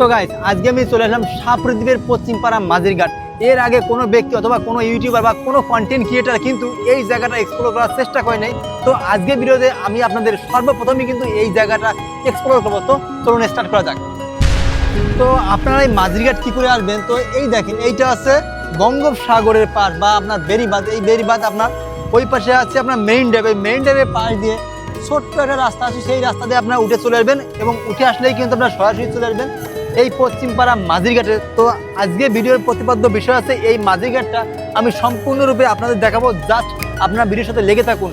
তো গাইস আজকে আমি চলে আসলাম সাপ্রদ্বীপের পশ্চিম পাড়া মাঝিরঘাট। এর আগে কোনো ব্যক্তি অথবা কোনো ইউটিউবার বা কোনো কন্টেন্ট ক্রিয়েটার কিন্তু এই জায়গাটা এক্সপ্লোর করার চেষ্টা করে নাই। তো আজকে ভিডিওতে আমি আপনাদের সর্বপ্রথমে কিন্তু এই জায়গাটা এক্সপ্লোর করব। তো চলুন স্টার্ট করা যাক। তো আপনারা এই মাঝিরঘাট কী করে আসবেন? তো এই দেখেন, এইটা আছে বঙ্গোপসাগরের পাশ বা আপনার বেরিবাদ এই বেরিবাদ আপনার ওই পাশে আছে আপনার মেইন ড্যাম এই মেইন ড্যামের পাশ দিয়ে ছোট্ট একটা রাস্তা আছে। সেই রাস্তা দিয়ে আপনার উঠে চলে আসবেন এবং উঠে আসলেই কিন্তু আপনার সরাসরি চলে আসবেন। এই পশ্চিমপাড়া মাঝিরঘাটে। তো আজকে ভিডিওর প্রতিপাদ্য বিষয় আছে, এই মাঝিরঘাটটা আমি সম্পূর্ণরূপে আপনাদের দেখাবো। জাস্ট আপনার ভিডিওর সাথে লেগে থাকুন।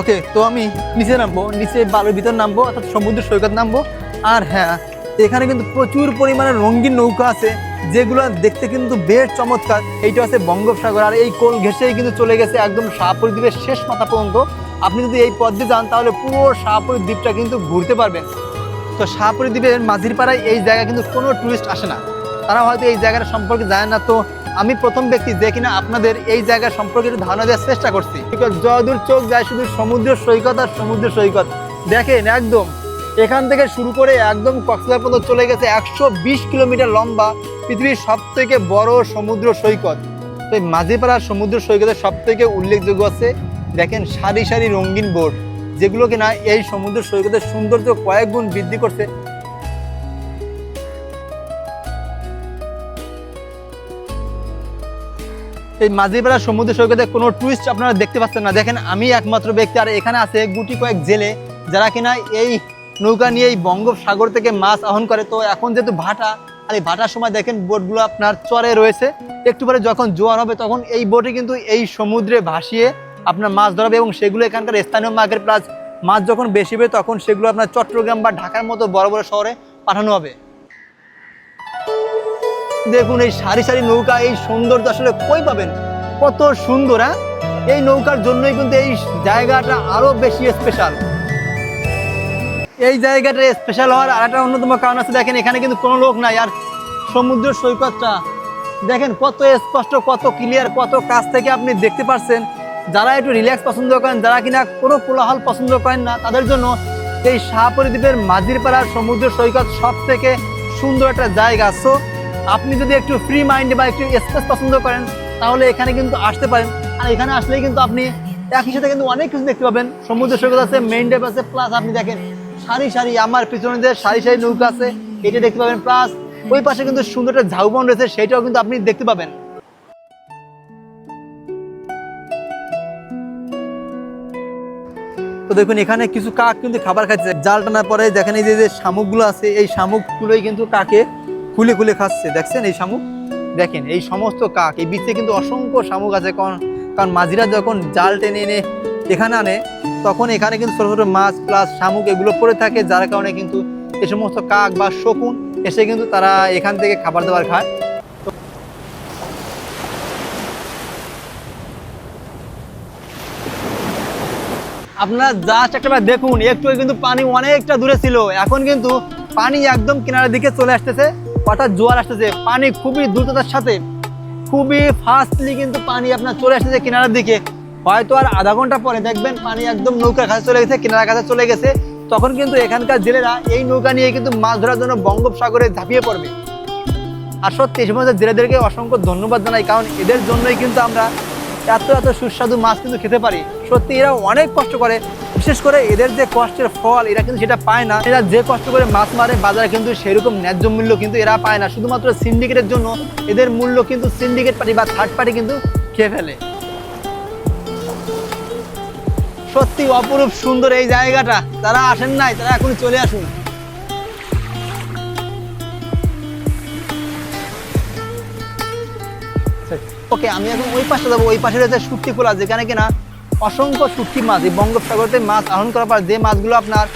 ওকে, তো আমি নিচে নামবো, নিচে বালুর ভিতর নামবো, অর্থাৎ সমুদ্র সৈকত নামবো। আর হ্যাঁ এখানে কিন্তু প্রচুর পরিমাণে রঙিন নৌকা আছে, যেগুলো দেখতে কিন্তু বেশ চমৎকার। এইটা আছে বঙ্গোপসাগর, আর এই কোল ঘেসেই কিন্তু চলে গেছে একদম শাহপুর দ্বীপের শেষ মাথা পর্যন্ত। আপনি যদি এই পথ দিয়ে যান, তাহলে পুরো শাহপুর দ্বীপটা কিন্তু ঘুরতে পারবেন। তো শাহপুর দ্বীপের মাঝির পাড়ায় এই জায়গা কিন্তু কোনো টুরিস্ট আসে না। তারা হয়তো এই জায়গাটা সম্পর্কে জানে না। তো আমি প্রথম ব্যক্তি যে কিনা আপনাদের এই জায়গা সম্পর্কে একটু ধারণা দেওয়ার চেষ্টা করছি। বিকজ যদূর চোখ যায় শুধু সমুদ্র সৈকত আর সমুদ্র সৈকত। দেখেন, একদম এখান থেকে শুরু করে একদম কক্সবাজার পর্যন্ত চলে গেছে একশো বিশ কিলোমিটার লম্বা পৃথিবীর সব থেকে বড় সমুদ্র সৈকত। তো মাঝিপাড়ার সমুদ্র সৈকতের সব থেকে উল্লেখযোগ্য আছে। দেখেন সারি সারি রঙিন বোট। যেগুলো কিনা এই সমুদ্র সৈকতের সৌন্দর্য কয়েক গুণ বৃদ্ধি করছে। এই মাঝিপাড়া সমুদ্র সৈকতে কোনো টুরিস্ট আপনারা দেখতে পাচ্ছেন না। দেখেন, আমি একমাত্র ব্যক্তি আর এখানে আছে গুটি কয়েক জেলে যারা কিনা এই নৌকা নিয়ে এই বঙ্গোপসাগর থেকে মাছ আহরণ করে। তো এখন যেহেতু ভাটা, আর এই ভাটার সময় দেখেন বোটগুলো আপনার চরে রয়েছে। একটু পরে যখন জোয়ার হবে তখন এই বোটে কিন্তু এই সমুদ্রে ভাসিয়ে আপনার মাছ ধরাবে এবং সেগুলো এখানকার স্থানীয় মার্কেট প্লাস মাছ যখন বেশি হবে তখন সেগুলো আপনার চট্টগ্রাম বা ঢাকার মতো বড় বড় শহরে পাঠানো হবে। দেখুন এই সারি সারি নৌকা, এই সৌন্দর্য আসলে কই পাবেন? কত সুন্দর হ্যাঁ? এই নৌকার জন্যই কিন্তু এই জায়গাটা আরও বেশি স্পেশাল এই জায়গাটা স্পেশাল হওয়ার আর একটা অন্যতম কারণ আছে, দেখেন এখানে কিন্তু কোনো লোক নাই, আর সমুদ্র সৈকতটা, দেখেন কত স্পষ্ট, কত ক্লিয়ার কত কাছ থেকে আপনি দেখতে পাচ্ছেন যারা একটু রিল্যাক্স পছন্দ করেন, যারা কিনা কোনো কোলাহল পছন্দ করেন না, তাদের জন্য এই শাহপরিদ্বীপের মাঝির পাড়ার সমুদ্র সৈকত সব থেকে সুন্দর একটা জায়গা। সো আপনি যদি একটু ফ্রি মাইন্ড বা একটু স্পেস পছন্দ করেন, তাহলে এখানে কিন্তু আসতে পারেন। আর এখানে আসলেই কিন্তু আপনি একই সাথে কিন্তু অনেক কিছু দেখতে পাবেন। সমুদ্র সৈকত আছে মেইন ডেপ আছে প্লাস আপনি দেখেন সারি সারি, আমার পিছনে যে সারি সারি নৌকা আছে, এটা দেখতে পাবেন। প্লাস ওই পাশে কিন্তু সুন্দর একটা ঝাউবন রয়েছে, সেটাও কিন্তু আপনি দেখতে পাবেন। দেখুন, এখানে কিছু কাক কিন্তু খাবার খাচ্ছে। জাল টানার পরে দেখেন এই যে শামুকগুলো আছে, এই শামুকগুলোই কিন্তু কাকে খুলে খুলে খাচ্ছে। দেখছেন এই শামুক? দেখেন, এই সমস্ত কাক, এই বিচে কিন্তু অসংখ্য শামুক আছে। কারণ কারণ মাঝিরা যখন জাল টেনে এনে এখানে আনে, তখন এখানে কিন্তু ছোটো ছোটো মাছ প্লাস শামুক এগুলো পড়ে থাকে, যার কারণে কিন্তু এই সমস্ত কাক বা শকুন এসে কিন্তু তারা এখান থেকে খাবার দাবার খায়। আপনারা জাস্ট একটা দেখুন, একটু কিন্তু পানি অনেকটা দূরে ছিল। এখন কিন্তু পানি একদম কিনারের দিকে চলে আসতেছে, অর্থাৎ জোয়ার আসতেছে। পানি খুবই দ্রুততার সাথে, খুবই ফাস্টলি কিন্তু পানি আপনার চলে আসতেছে কিনারের দিকে। হয়তো আর আধা ঘণ্টা পরে দেখবেন পানি একদম নৌকার কাছে চলে গেছে, কিনারার কাছে চলে গেছে। তখন কিন্তু এখানকার জেলেরা এই নৌকা নিয়ে কিন্তু মাছ ধরার জন্য বঙ্গোপসাগরে ঝাঁপিয়ে পড়বে। আর সত্যি এই জেলেদেরকে অসংখ্য ধন্যবাদ জানাই, কারণ এদের জন্যই কিন্তু আমরা এত এত সুস্বাদু মাছ কিন্তু খেতে পারি। সত্যি এরা অনেক কষ্ট করে। বিশেষ করে এদের যে কষ্টের ফল, এরা কিন্তু সেটা পায় না। এরা যে কষ্ট করে মাছ মারে, বাজারে কিন্তু সেরকম ন্যায্য মূল্য কিন্তু এরা পায় না। শুধুমাত্র সিন্ডিকেটের জন্য এদের মূল্য কিন্তু সিন্ডিকেট পার্টি বা থার্ড পার্টি কিন্তু খেয়ে ফেলে। সত্যি অপরূপ সুন্দর এই জায়গাটা। তারা আসেন নাই, তারা এখনই চলে আসুন। ওকে আমি এখন ওই পাশে যাব, ওই পাশে রয়েছে শুটকি খোলা যেখানে কিনা অসংখ্য শুটকি মাছ, এই বঙ্গোপসাগরতে মাছ আহরণ করার পর যে মাছগুলো আপনার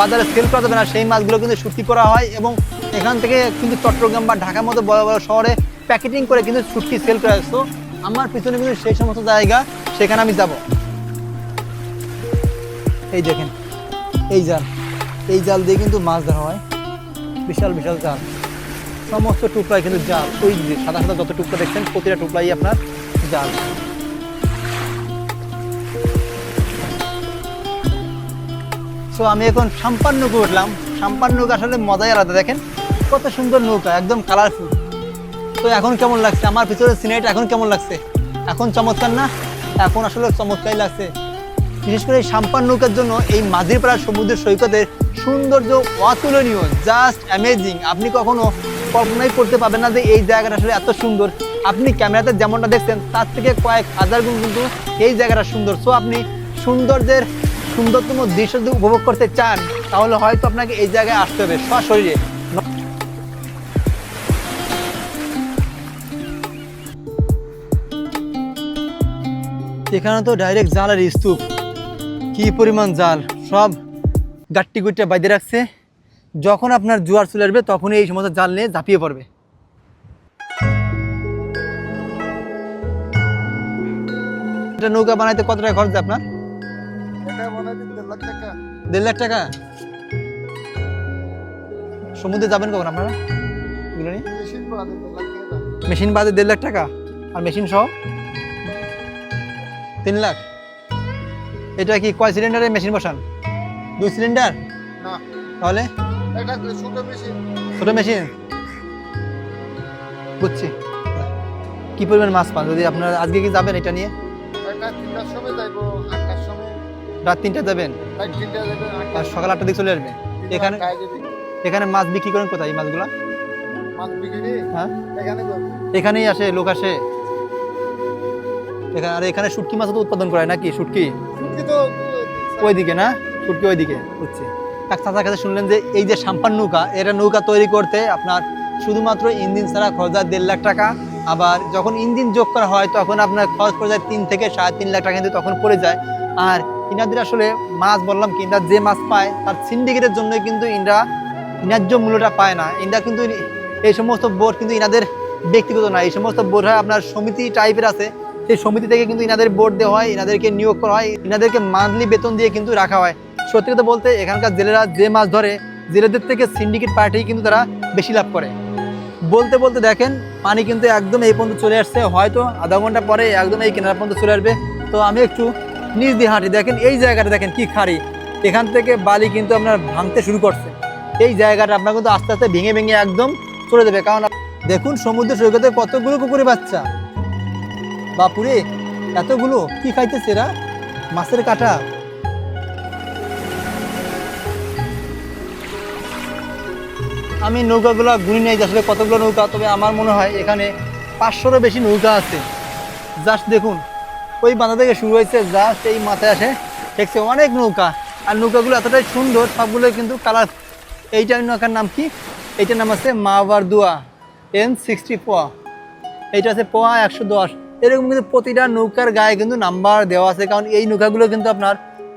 বাজারে সেল করা যাবে না, সেই মাছগুলো কিন্তু শুটকি করা হয় এবং এখান থেকে কিন্তু চট্টগ্রাম বা ঢাকার মতো বড় বড় শহরে প্যাকেটিং করে কিন্তু শুটকি সেল করে আসতো আমার পিছনে কিন্তু সেই সমস্ত জায়গা, সেখানে আমি যাব। এই দেখেন, এই জাল এই জাল দিয়ে কিন্তু মাছ ধরা হয়। বিশাল বিশাল জাল। সমস্ত টুকরাই কিন্তু জাল। ওই সাদা সাদা যত টুকরা দেখছেন, প্রতিটা টুকরাই আপনার জাল। সো আমি এখন সাম্পান্নকে উঠলাম। সাম্পান নৌকা আসলে মজাই আলাদা, দেখেন। কত সুন্দর নৌকা, একদম কালারফুল তো এখন কেমন লাগছে? আমার পিছনে সিনারিটা এখন কেমন লাগছে? এখন চমৎকার না? এখন আসলে চমৎকারই লাগছে। বিশেষ করে এই সাম্পান নৌকার জন্য এই মাঝিরপাড়া সমুদ্র সৈকতের সৌন্দর্য অতুলনীয় জাস্ট অ্যামেজিং আপনি কখনো কল্পনাই করতে পারবেন না যে এই জায়গাটা আসলে এত সুন্দর। আপনি ক্যামেরাতে যেমনটা দেখছেন, তার থেকে কয়েক হাজার গুণ কিন্তু এই জায়গাটা সুন্দর। সো আপনি সৌন্দর্যের সুন্দরতম দৃশ্য যদি উপভোগ করতে চান, তাহলে হয়তো আপনাকে এই জায়গায় আসতে হবে সশরীরে। এখানে তো ডাইরেক্ট জালের স্তূপ। কি পরিমাণ জাল? সব গাট্টি গুট্টি বাইদে রাখছে। যখন আপনার জোয়ার চলে আসবে তখনই এই সমস্ত জাল নিয়ে ঝাঁপিয়ে পড়বে। এটা নৌকা বানাইতে কত টাকা খরচ আপনার? দেড় লাখ টাকা। সমুদ্রে যাবেন কখন আপনারা? মেশিন বাদে দেড় লাখ টাকা। আর মেশিন সহ? তিন লাখ? এটা কি কয় সিলিন্ডারের মেশিন বসান? দুই সিলিন্ডার? তাহলে? এটা ছোট মেশিন? ছোট মেশিন? বুঝছি। কি পরিমাণ মাছ পান? যদি আপনারা আজকে কি যাবেন এটা নিয়ে? তিনটার সময় যাইবো আটটার সময়। রাত তিনটা যাবেন? আর সকাল আটটার দিকে চলে আসবেন? এখানে এখানে মাছ বিক্রি করেন কোথায় এই মাছগুলা? মাছ বিক্রি হ্যাঁ। এখানে এখানেই আসে লোক আসে। এখানে আর এখানে শুটকি মাছ তো উৎপাদন করে নাকি? শুটকি? শুটকি তো ওইদিকে না? শুটকি ওইদিকে বুঝছি। এক চাচার কাছে শুনলেন যে এই যে সাম্পান নৌকা, এটা নৌকা তৈরি করতে আপনার শুধুমাত্র ইঞ্জিন ছাড়া খরচ হয় দেড় লাখ টাকা। আবার যখন ইঞ্জিন যোগ করা হয়, তখন আপনার খরচ পড়ে যায় তিন থেকে সাড়ে তিন লাখ টাকা কিন্তু তখন পড়ে যায়। আর ইনাদের আসলে মাছ বললাম কি, ইনার যে মাছ পায়, তার সিন্ডিকেটের জন্য কিন্তু ইনরা ন্যায্য মূল্যটা পায় না। ইনরা কিন্তু এই সমস্ত বোট কিন্তু ইনাদের ব্যক্তিগত না। এই সমস্ত বোট হয় আপনার সমিতি টাইপের আছে। সেই সমিতি থেকে কিন্তু ইনাদের বোর্ড দেওয়া হয়, ইনাদেরকে নিয়োগ করা হয়, ইনাদেরকে মান্থলি বেতন দিয়ে কিন্তু রাখা হয়। সত্যি কথা বলতে, এখানকার জেলেরা যে মাছ ধরে, জেলেদের থেকে সিন্ডিকেট পার্টি কিন্তু তারা বেশি লাভ করে। বলতে বলতে দেখেন, পানি কিন্তু একদম এই পর্যন্ত চলে আসছে। হয়তো আধা ঘণ্টা পরে একদম এই কেনার পর্যন্ত চলে আসবে। তো আমি একটু নিজ দিয়ে হাঁটি। দেখেন, এই জায়গাটা দেখেন কি খাড়ি। এখান থেকে বালি কিন্তু আপনার ভাঙতে শুরু করছে। এই জায়গাটা আপনার কিন্তু আস্তে আস্তে ভেঙে ভেঙে একদম চলে যাবে। কারণ দেখুন, সমুদ্র সৈকতে কতগুলো কুকুরে বাচ্চা। বাপুরে, এতগুলো কি খাইতেছে এরা? মাছের কাটা। আমি নৌকাগুলো গুনি নেই আসলে কতগুলো নৌকা, তবে আমার মনে হয় এখানে পাঁচশোরও বেশি নৌকা আছে। জাস্ট দেখুন, ওই বাঁধা থেকে শুরু হয়েছে জাস্ট এই মাথায় আসে, দেখছে অনেক নৌকা। আর নৌকাগুলো এতটাই সুন্দর সবগুলো কিন্তু কালার এইটা নৌকার নাম কি? এইটার নাম আছে মাওয়ার দুয়া এন সিক্সটি পোয়া এইটা আছে পোয়া একশো দশ। এরকম কিন্তু প্রতিটা নৌকার গায়ে কিন্তু নাম্বার দেওয়া আছে, কারণ এই নৌকাগুলো কিন্তু আপনার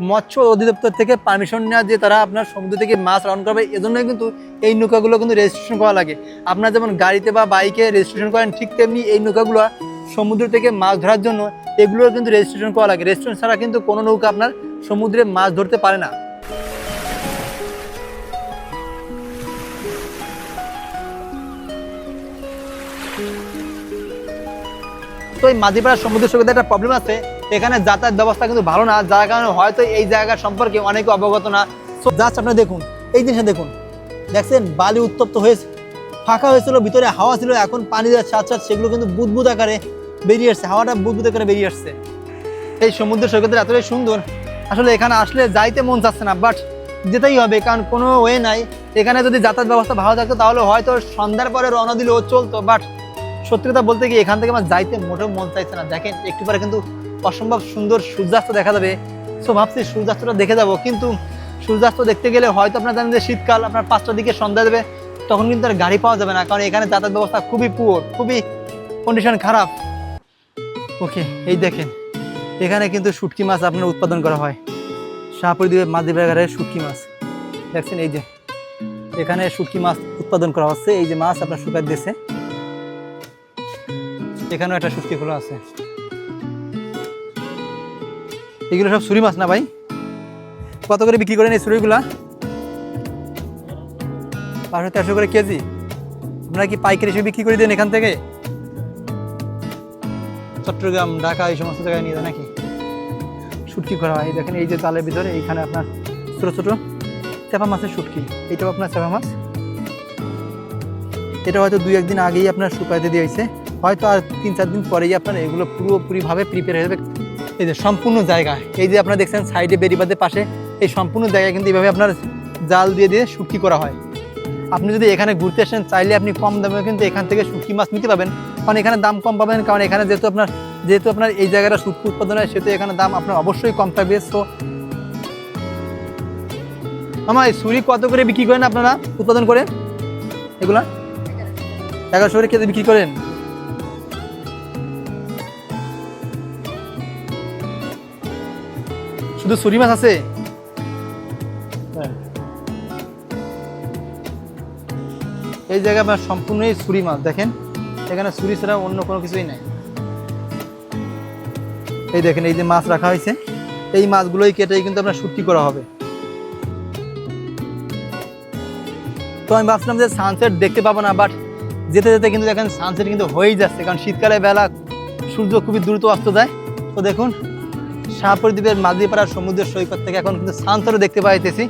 মৎস্য অধিদপ্তর থেকে পারমিশন নেওয়া যে তারা আপনার সমুদ্র থেকে মাছ রাউন্ড করবে, এজন্যই কিন্তু এই নৌকাগুলো কিন্তু রেজিস্ট্রেশন করা লাগে। আপনার যেমন গাড়িতে বা বাইকে রেজিস্ট্রেশন করেন, ঠিক তেমনি এই নৌকাগুলো সমুদ্র থেকে মাছ ধরার জন্য এগুলোর কিন্তু রেজিস্ট্রেশন করা লাগে। রেজিস্ট্রেশন ছাড়া কিন্তু কোনো নৌকা আপনার সমুদ্রে মাছ ধরতে পারে না। তো এই মাঝিপাড়া সমুদ্র সৈকতে একটা প্রবলেম আছে। এখানে যাতায়াত ব্যবস্থা কিন্তু ভালো না, যার কারণে হয়তো এই জায়গা সম্পর্কে অনেকে অবগত না। জাস্ট আপনি দেখুন, এই জিনিসটা দেখুন। দেখছেন, বালি উত্তপ্ত হয়েছে, ফাঁকা হয়েছিল, ভিতরে হাওয়া ছিল, এখন পানি দেওয়ার সাথে সাথে সেগুলো কিন্তু বুদবুদ আকারে বেরিয়ে আসছে, হাওয়াটা বুদবুদ আকারে বেরিয়ে আসছে। এই সমুদ্র সৈকতের এতটাই সুন্দর, আসলে এখানে আসলে যাইতে মন চাচ্ছে না বাট যেতেই হবে, কারণ কোনো ওয়ে নাই। এখানে যদি যাতায়াত ব্যবস্থা ভালো থাকতো, তাহলে হয়তো সন্ধ্যার পরে রওনা দিলেও চলতো বাট সত্যি কথা বলতে কি, এখান থেকে আমার যাইতে মোটেও মন চাইছে না। দেখেন, একটু পরে কিন্তু অসম্ভব সুন্দর সূর্যাস্ত দেখা যাবে। সো ভাবছি সূর্যাস্তটা দেখে যাব। কিন্তু সূর্যাস্ত দেখতে গেলে হয়তো আপনার জানেন যে শীতকাল, আপনার পাঁচটার দিকে সন্ধ্যা দেবে, তখন কিন্তু আর গাড়ি পাওয়া যাবে না। কারণ এখানে যাতায়াত ব্যবস্থা খুবই পুয়ার খুবই কন্ডিশন খারাপ। ওকে এই দেখেন, এখানে কিন্তু শুটকি মাছ আপনার উৎপাদন করা হয়। শাহপুর দ্বীপে মাঝিবাগারের শুটকি মাছ। দেখছেন, এই যে, এখানে শুটকি মাছ উৎপাদন করা হচ্ছে। এই যে মাছ আপনার শুকার দিয়েছে। এখানেও একটা শুটকি খোলা আছে। এগুলো সব ছুরি মাছ না ভাই? কত করে বিক্রি করেন এই ছুরিগুলা? পাঁচশো তেরোশো করে কেজি। আপনারা কি পাইকারি হিসেবে বিক্রি করে দেন এখান থেকে? চট্টগ্রাম, ঢাকা, এই সমস্ত জায়গায় নিয়ে নাকি? শুটকি করা হয়। দেখেন, এই যে জালের ভিতরে, এইখানে আপনার ছোটো ছোটো চেপা মাছের শুটকি। এইটাও আপনার চাপা মাছ। এটা হয়তো দুই, একদিন আগেই আপনার শুকাইতে দিয়েছে। হয়তো আর তিন, চার দিন পরেই আপনার এগুলো পুরোপুরিভাবে প্রিপেয়ার হয়ে যাবে। এই যে সম্পূর্ণ জায়গা, এই যে আপনারা দেখছেন সাইডে বেরিবাদের পাশে, এই সম্পূর্ণ জায়গা কিন্তু এইভাবে আপনার জাল দিয়ে দিয়ে শুটকি করা হয়। আপনি যদি এখানে ঘুরতে আসেন, চাইলে আপনি কম দামে কিন্তু এখান থেকে শুটকি মাছ নিতে পাবেন কারণ এখানে দাম কম পাবেন, কারণ এখানে যেহেতু আপনার যেহেতু আপনার এই জায়গাটা শুটকি উৎপাদন হয়, সেহেতু এখানে দাম আপনার অবশ্যই কম থাকবে। সো আমার এই ছুরি কত করে বিক্রি করেন আপনারা উৎপাদন করে? এগুলা? এগারোশো করে কেজি বিক্রি করেন? শুধু ছুরি মাছ আছে। এই জায়গায় আপনার সম্পূর্ণই ছুরি মাছ, দেখেন? এখানে ছুরি ছাড়া অন্য কোনো কিছুই নাই। এই দেখেন, এই যে মাছ রাখা হয়েছে এই মাছগুলোই কেটেই কিন্তু আপনার শুটকি করা হবে। তো আমি ভাবছিলাম যে সানসেট দেখতে পাবো না বাট যেতে যেতে কিন্তু দেখেন সানসেট কিন্তু হয়েই যাচ্ছে, কারণ শীতকালে বেলা সূর্য খুবই দ্রুত অস্ত যায়। তো দেখুন শাহপুর দ্বীপের মালদ্বীপাড়া সমুদ্র সৈকত থেকে এখন কিন্তু সানসেটও দেখতে পাইতেছি।